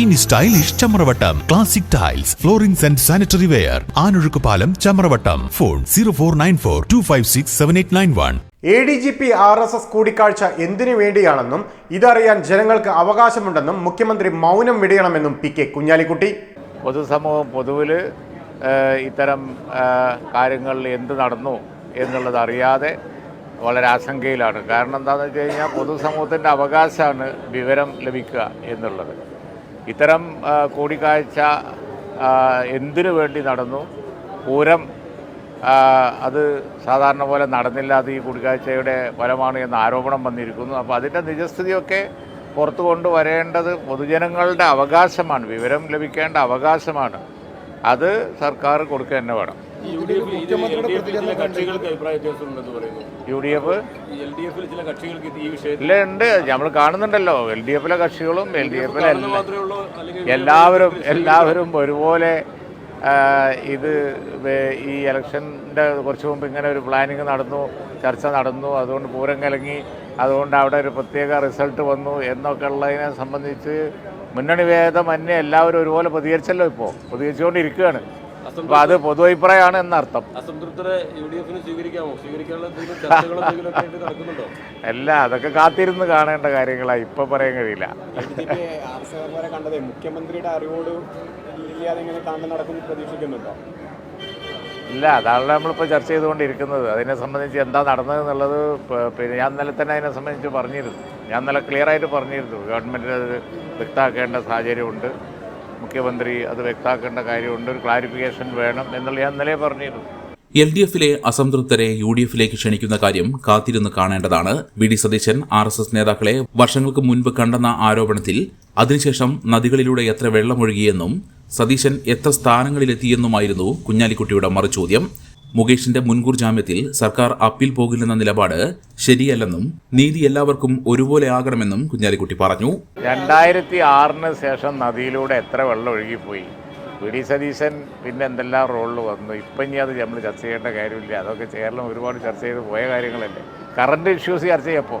ഇനി stylish Chamravattam. Classic tiles floorings and sanitary ware Anozhukkupalam Chamravattam. Phone zero four nine four two five six seven eight nine one A D G P R S S കൂടിക്കാഴ്ച എന്തിനു വേണ്ടിയാണെന്നും ഇതറിയാൻ ജനങ്ങൾക്ക് അവകാശമുണ്ടെന്നും മുഖ്യമന്ത്രി മൗനം വിടയണമെന്നും P K Kunhalikutty. പൊതുസമൂഹം പൊതുവിൽ ഇത്തരം കാര്യങ്ങളിൽ എന്ത് നടന്നു എന്നുള്ളത് അറിയാതെ വളരെ ആശങ്കയിലാണ്. കാരണം എന്താണെന്ന് വെച്ച് കഴിഞ്ഞാൽ പൊതുസമൂഹത്തിന്റെ അവകാശമാണ് വിവരം ലഭിക്കുക എന്നുള്ളത്. ഇത്തരം കൂടിക്കാഴ്ച എന്തിനു വേണ്ടി നടന്നു? പൂരം അത് സാധാരണ പോലെ നടന്നില്ല. അത് ഈ കൂടിക്കാഴ്ചയുടെ ഫലമാണ് എന്ന ആരോപണം വന്നിരിക്കുന്നു. അപ്പോൾ അതിന്റെ നിജസ്ഥിതിയൊക്കെ പുറത്തു കൊണ്ടുവരേണ്ടത് പൊതുജനങ്ങളുടെ അവകാശമാണ്. വിവരം ലഭിക്കേണ്ട അവകാശമാണ്. അത് സർക്കാർ കൊടുക്കുക തന്നെ വേണം. യു ഡി എഫ് ഇല്ല ഉണ്ട്. നമ്മൾ കാണുന്നുണ്ടല്ലോ. എൽ ഡി എഫിലെ കക്ഷികളും എൽ ഡി എഫിലെ എല്ലാവരും എല്ലാവരും ഒരുപോലെ ഇത് ഈ ഇലക്ഷന്റെ കുറച്ച് മുമ്പ് ഇങ്ങനെ ഒരു പ്ലാനിങ് നടന്നു ചർച്ച നടന്നു. അതുകൊണ്ട് പൂരം കലങ്ങി. അതുകൊണ്ട് അവിടെ ഒരു പ്രത്യേക റിസൾട്ട് വന്നു എന്നൊക്കെ ഉള്ളതിനെ സംബന്ധിച്ച് മുന്നണി ഭേദമന്യേ എല്ലാവരും ഒരുപോലെ പ്രതികരിച്ചല്ലോ ഇപ്പോൾ പ്രതികരിച്ചുകൊണ്ടിരിക്കുകയാണ്. അപ്പോൾ അത് പൊതു അഭിപ്രായമാണ് എന്നർത്ഥം അല്ല അതൊക്കെ കാത്തിരുന്ന് കാണേണ്ട കാര്യങ്ങളാണ് ഇപ്പം പറയാൻ കഴിയില്ല. കണ്ടതേ മുഖ്യമന്ത്രിയുടെ അറിവോട് പ്രതീക്ഷിക്കുന്നുണ്ടോ? ഇല്ല അതാണല്ലോ നമ്മളിപ്പോൾ ചർച്ച ചെയ്തുകൊണ്ടിരിക്കുന്നത്. അതിനെ സംബന്ധിച്ച് എന്താ നടന്നത് എന്നുള്ളത് പിന്നെ ഞാൻ ഇന്നലെ തന്നെ അതിനെ സംബന്ധിച്ച് പറഞ്ഞിരുന്നു. ഞാൻ നല്ല ക്ലിയർ ആയിട്ട് പറഞ്ഞിരുന്നു. ഗവൺമെന്റ് അത് വ്യക്തമാക്കേണ്ട സാഹചര്യമുണ്ട്. മുഖ്യമന്ത്രി അത് വ്യക്തമാക്കേണ്ട കാര്യമുണ്ട്. ഒരു ക്ലാരിഫിക്കേഷൻ വേണം എന്നുള്ള ഞാൻ ഇന്നലെ പറഞ്ഞിരുന്നു. എൽ ഡി എഫിലെ അസംതൃപ്തരെ യു ഡി എഫിലേക്ക് ക്ഷണിക്കുന്ന കാര്യം കാത്തിരുന്ന് കാണേണ്ടതാണ്. V D Satheesan R S S നേതാക്കളെ വർഷങ്ങൾക്ക് മുൻപ് കണ്ടെന്ന ആരോപണത്തിൽ അതിനുശേഷം നദികളിലൂടെ എത്ര വെള്ളമൊഴുകിയെന്നും സതീശൻ എത്ര സ്ഥാനങ്ങളിലെത്തിയെന്നുമായിരുന്നു കുഞ്ഞാലിക്കുട്ടിയുടെ മറുചോദ്യം. മുകേഷിന്റെ മുൻകൂർ ജാമ്യത്തിൽ സർക്കാർ അപ്പീൽ പോകില്ലെന്ന നിലപാട് ശരിയല്ലെന്നും നീതി എല്ലാവർക്കും ഒരുപോലെ ആകണമെന്നും കുഞ്ഞാലിക്കുട്ടി പറഞ്ഞു. രണ്ടായിരത്തി ആറിന് ശേഷം നദിയിലൂടെ എത്ര വെള്ളം ഒഴുകിപ്പോയി? വി ഡി സതീശൻ പിന്നെ എന്തെല്ലാം റോളിൽ വന്നു? ഇപ്പം ഇനി അത് നമ്മൾ ചർച്ച ചെയ്യേണ്ട കാര്യമില്ല. അതൊക്കെ കേരളം ഒരുപാട് ചർച്ച ചെയ്ത് പോയ കാര്യങ്ങളല്ലേ? കറണ്ട് ഇഷ്യൂസ് ചർച്ച ചെയ്യപ്പോൾ